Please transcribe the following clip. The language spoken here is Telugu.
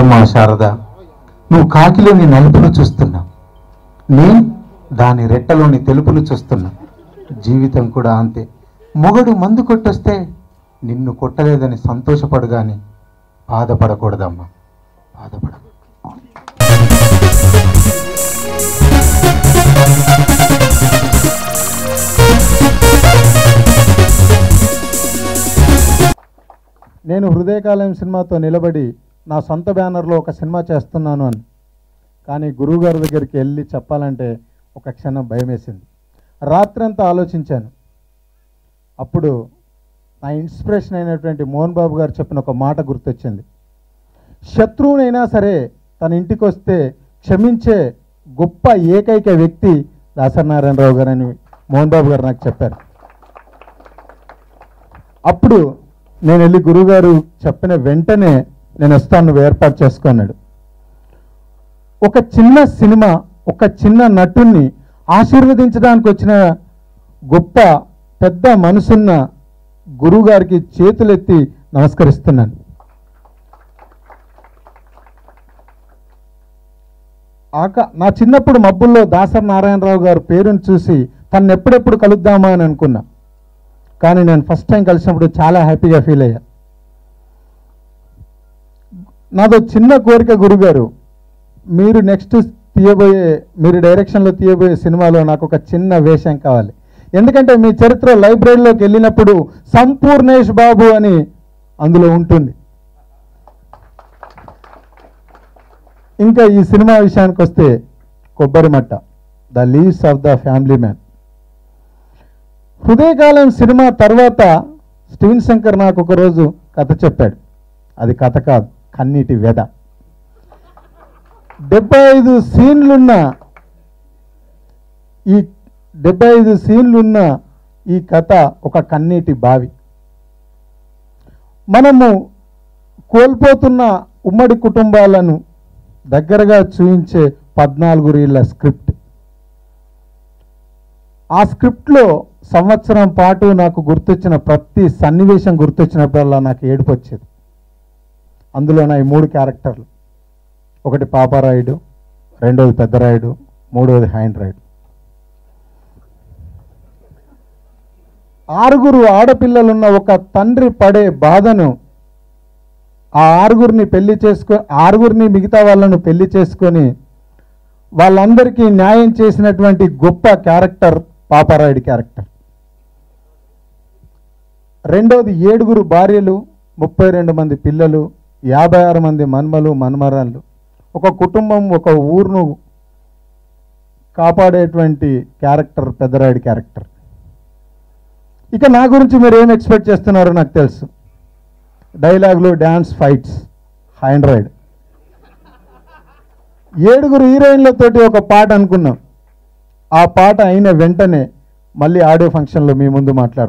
కాదమ్మా శారద నువ్వు కాకిలోని నలుపును చూస్తున్నా. నేను దాని రెట్టలోని తెలుపును చూస్తున్నా. జీవితం కూడా అంతే. మొగడు మందు కొట్టొస్తే నిన్ను కొట్టలేదని సంతోషపడు గాని బాధపడకూడదమ్మా. బాధపడ. నేను హృదయకాలయం సినిమాతో నిలబడి నా సొంత బ్యానర్లో ఒక సినిమా చేస్తున్నాను అని. కానీ గురువుగారి దగ్గరికి వెళ్ళి చెప్పాలంటే ఒక క్షణం భయమేసింది. రాత్రంతా ఆలోచించాను. అప్పుడు నా ఇన్స్పిరేషన్ అయినటువంటి మోహన్ బాబు గారు చెప్పిన ఒక మాట గుర్తొచ్చింది. శత్రువునైనా సరే తన ఇంటికి వస్తే క్షమించే గొప్ప ఏకైక వ్యక్తి దాసనారాయణరావు గారు అని మోహన్ బాబు గారు నాకు చెప్పారు. అప్పుడు నేను వెళ్ళి గురువుగారు చెప్పిన వెంటనే నేను వస్తాను నువ్వు ఏర్పాటు చేసుకున్నాడు ఒక చిన్న సినిమా ఒక చిన్న నటుణ్ణి ఆశీర్వదించడానికి వచ్చిన గొప్ప పెద్ద మనసున్న గురువుగారికి చేతులెత్తి నమస్కరిస్తున్నాను. ఆక నా చిన్నప్పుడు మబ్బుల్లో దాసరి నారాయణరావు గారు పేరును చూసి తను ఎప్పుడెప్పుడు కలుద్దామా అని అనుకున్నా. కానీ నేను ఫస్ట్ టైం కలిసినప్పుడు చాలా హ్యాపీగా ఫీల్ అయ్యా. నాదో చిన్న కోరిక గురుగారు. మీరు నెక్స్ట్ తీయబోయే మీరు డైరెక్షన్లో తీయబోయే సినిమాలో నాకు ఒక చిన్న వేషం కావాలి. ఎందుకంటే మీ చరిత్ర లైబ్రరీలోకి వెళ్ళినప్పుడు సంపూర్ణేష్ బాబు అని అందులో ఉంటుంది. ఇంకా ఈ సినిమా విషయానికి వస్తే Kobbarimatta the leaves of the family man. Hrudayakaalam cinema తర్వాత స్టీవెన్ శంకర్ నాకు ఒకరోజు కథ చెప్పాడు. అది కథ కాదు. కన్నీటి వ్యధ డెబ్బై ఐదు సీన్లున్న ఈ డెబ్బై ఐదు సీన్లున్న ఈ కథ ఒక కన్నీటి బావి. మనము కోల్పోతున్న ఉమ్మడి కుటుంబాలను దగ్గరగా చూయించే పద్నాలుగు రీళ్ళ స్క్రిప్ట్. ఆ స్క్రిప్ట్లో సంవత్సరం పాటు నాకు గుర్తొచ్చిన ప్రతి సన్నివేశం గుర్తొచ్చినప్పుడల్లా నాకు ఏడుపు వచ్చేది అందులో నా ఈ మూడు క్యారెక్టర్లు. ఒకటి పాపారాయుడు రెండోది పెద్దరాయుడు మూడోది హ్యాండ్ రాయుడు ఆరుగురు ఆడపిల్లలున్న ఒక తండ్రి పడే బాధను ఆ ఆరుగురిని పెళ్ళి చేసుకో ఆరుగురిని మిగతా వాళ్ళను పెళ్ళి చేసుకొని వాళ్ళందరికీ న్యాయం చేసినటువంటి గొప్ప క్యారెక్టర్ పాపారాయుడి క్యారెక్టర్. రెండోది ఏడుగురు భార్యలు ముప్పై రెండు మంది పిల్లలు యాభై ఆరు మంది మన్మలు మన్మరాళ్ళు. ఒక కుటుంబం ఒక ఊరును కాపాడేటువంటి క్యారెక్టర్ పెద్దరాయుడి క్యారెక్టర్. ఇక నా గురించి మీరు ఏం ఎక్స్పెక్ట్ చేస్తున్నారో నాకు తెలుసు. డైలాగులు డ్యాన్స్ ఫైట్స్ హైండ్రాయిడ్. ఏడుగురు హీరోయిన్లతోటి ఒక పాట అనుకున్నాం. ఆ పాట అయిన వెంటనే మళ్ళీ ఆడియో ఫంక్షన్లో మీ ముందు మాట్లాడుతాం.